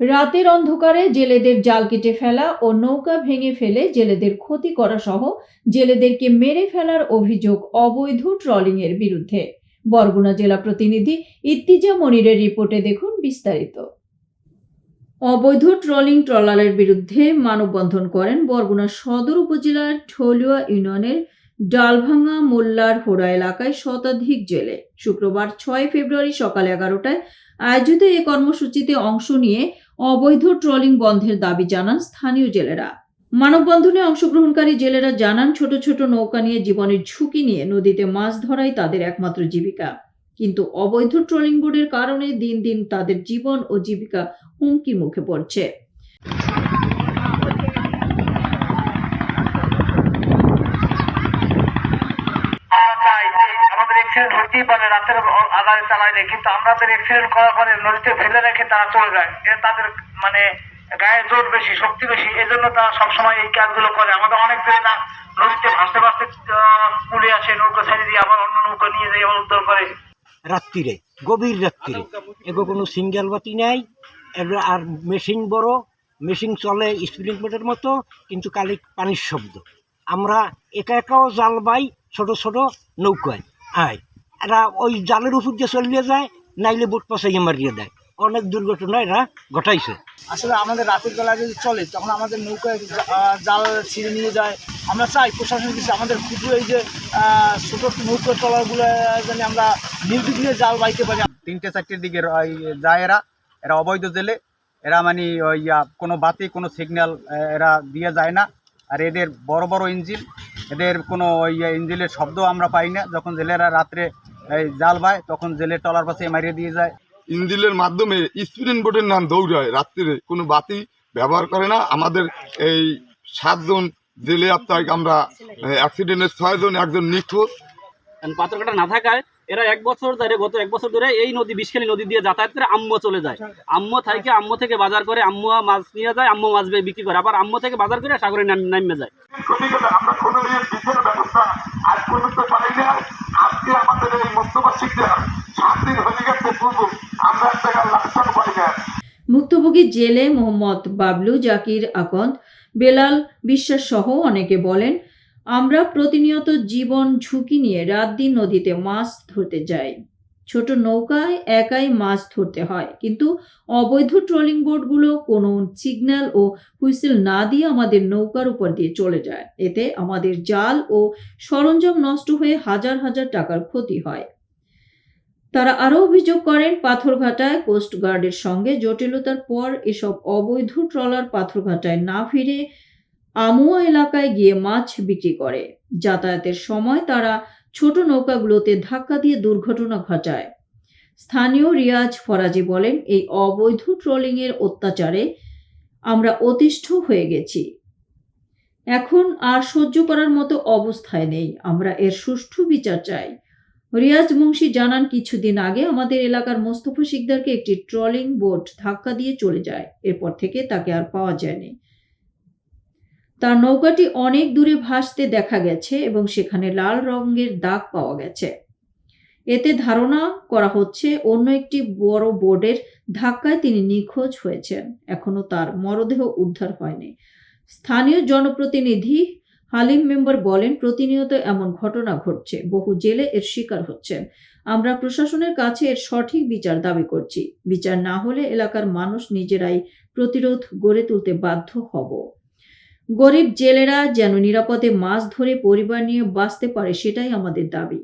রাতের অন্ধকারে জেলেদের জাল কেটে ফেলা ও নৌকা ভেঙে ফেলে জেলেদের ক্ষতি করা সহ জেলেদেরকে মেরে ফেলার অভিযোগ অবৈধ ট্রলিংয়ের বিরুদ্ধে। বরগুনা জেলা প্রতিনিধি ইত্তিজা মনিরের রিপোর্টে দেখুন বিস্তারিত। অবৈধ ট্রলিং ট্রলারের বিরুদ্ধে মানববন্ধন করেন বরগুনা সদর উপজেলার ঠলুয়া ইউনিয়নের ডালভাঙ্গা মোল্লার হোড়া এলাকায় শতাধিক জেলে। শুক্রবার ছয় ফেব্রুয়ারি সকাল এগারোটায় আয়োজিত এই কর্মসূচিতে অংশ নিয়ে অবৈধ ট্রলিং বন্ধের দাবি জানান স্থানীয় জেলেরা। মানববন্ধনে অংশগ্রহণকারী জেলেরা জানান, ছোট ছোট নৌকা নিয়ে জীবনের ঝুঁকি নিয়ে নদীতে মাছ ধরাই তাদের একমাত্র জীবিকা। কিন্তু অবৈধ ট্রলিং বোর্ডের কারণে দিন দিন তাদের জীবন ও জীবিকা হুমকির মুখে পড়ছে আমরা চাই যে আমাদের অ্যাক্সিডেন্ট হতেই পারে রাতের আগারে চালাইলে কিন্তু আমাদের অ্যাক্সিডেন্ট করার পরে নদীতে ফেলে রেখে তারা চলে যায়। এটা তাদের মানে গায়ে জোর বেশি, শক্তি বেশি এই জন্য তারা সবসময় এই কাজগুলো করে। আমাদের অনেক ছেলেরা নদীতে ভাসতে ভাসতে পুলে আসে, নৌকা ছেড়ে দিয়ে আবার অন্য নৌকা নিয়ে যায়, আবার উদ্ধার করে। রাত্রিরে, গভীর রাত্রিরে। এগো কোনো সিঙ্গেল বাতি নাই আর মেশিন বড়, মেশিন চলে স্পিডিং বোটের মতো, কিন্তু কালি পানির শব্দ। আমরা একা একাও জাল বাই ছোট ছোট নৌকায়। আয় এরা ওই জালের উপর দিয়ে চলিয়ে যায় নাইলে বোট পাশাইয়ে মারিয়ে দেয়। অনেক দুর্ঘটনা এরা ঘটাইছে। আসলে আমাদের রাতের বেলা যদি চলে তখন আমাদের নৌকায় জাল ছিঁড়ে নিয়ে যায়। আমরা চাই প্রশাসন কিছু আমাদের ক্ষুদ্র এই যে ছোট নৌকা ট্রলারগুলো যেন আমরা নির্বিঘ্নে জাল বাইতে পারি। তিনটে চারটের দিকে যায় এরা। এরা অবৈধ জেলে। এরা মানে ওই ইয়া, কোনো বাতি কোনো সিগন্যাল এরা দিয়ে যায় না। আর এদের বড় বড় ইঞ্জিন এদের কোনো ওই ইয়া, ইঞ্জিনের শব্দ আমরা পাই না। যখন জেলেরা রাত্রে এই জাল পায় তখন জেলের টলার পাশে মারিয়ে দিয়ে যায়। ইঞ্জিনের মাধ্যমে স্পিরিন বোটের নাম দৌড়ায়। রাত্রে কোনো বাতি ব্যবহার করে না। আমাদের এই সাতজন জেলে আত্মায় আমরা অ্যাক্সিডেন্টের ছয়জন একজন নিখোঁজ। পাথর কাটা না থাকায় এরা এক বছর ধরে, গত এক বছর ধরে এই নদী, বিষখালী নদী দিয়ে যাতায়াত করে আম্মো চলে যায়। আম্মো থেকে আম্মো থেকে বাজার করে আম্মু মাছ নিয়ে যায়, আম্মু মাছ বিক্রি করে। আবার আম্মো থেকে বাজার করে সাগরে নাম- যায়। ভুক্তভোগী জেলে মোহাম্মদ বাবলু জাকির আকন্দ, বেলাল বিশ্বাস সহ অনেকে বলেন আমরা প্রতিনিয়ত জীবন ঝুঁকি নিয়ে রাত দিন নদীতে মাছ ধরতে যাই। ছোট নৌকায় একাই মাছ ধরতে হয়। কিন্তু অবৈধ ট্রলিং বোটগুলো কোনো সিগন্যাল ও হুইসেল না দিয়ে আমাদের নৌকার উপর দিয়ে চলে যায়। এতে আমাদের জাল ও সরঞ্জাম নষ্ট হয়ে হাজার হাজার টাকার ক্ষতি হয়। তারা আরও অভিযোগ করেন, পাথরঘাটায় কোস্টগার্ডের সঙ্গে জটিলতার পর এসব অবৈধ ট্রলার পাথরঘাটায় না ফিরে আমুয়া এলাকায় গিয়ে মাছ বিক্রি করে। যাতায়াতের সময় তারা ছোট নৌকাগুলোতে ধাক্কা দিয়ে দুর্ঘটনা ঘটায়। স্থানীয় রিয়াজ ফরাজি বলেন, এই অবৈধ ট্রলিংয়ের অত্যাচারে আমরা অতিষ্ঠ হয়ে গেছি। এখন আর সহ্য করার মতো অবস্থায় নেই। আমরা এর সুষ্ঠু বিচার চাই। রিয়াজ মুন্সি জানান, কিছুদিন আগে আমাদের এলাকার মোস্তফা শিকদারকে একটি ট্রলিং বোট ধাক্কা দিয়ে চলে যায়। এরপর থেকে তাকে আর পাওয়া যায়নি। তার নৌকাটি অনেক দূরে ভাসতে দেখা গেছে এবং সেখানে লাল রঙের দাগ পাওয়া গেছে। এতে ধারণা করা হচ্ছে অন্য একটি বড় বোর্ডের ধাক্কায় তিনি নিখোঁজ হয়েছেন। এখনও তার মরদেহ উদ্ধার হয়নি। স্থানীয় জনপ্রতিনিধি হালিম মেম্বার বলেন, প্রতিনিয়ত এমন ঘটনা ঘটছে। বহু জেলে এর শিকার হচ্ছেন। আমরা প্রশাসনের কাছে এর সঠিক বিচার দাবি করছি। বিচার না হলে এলাকার মানুষ নিজেরাই প্রতিরোধ গড়ে তুলতে বাধ্য হব। গরিব জেলেরা যেন নিরাপদে মাছ ধরে পরিবার নিয়ে বাঁচতে পারে সেটাই আমাদের দাবি।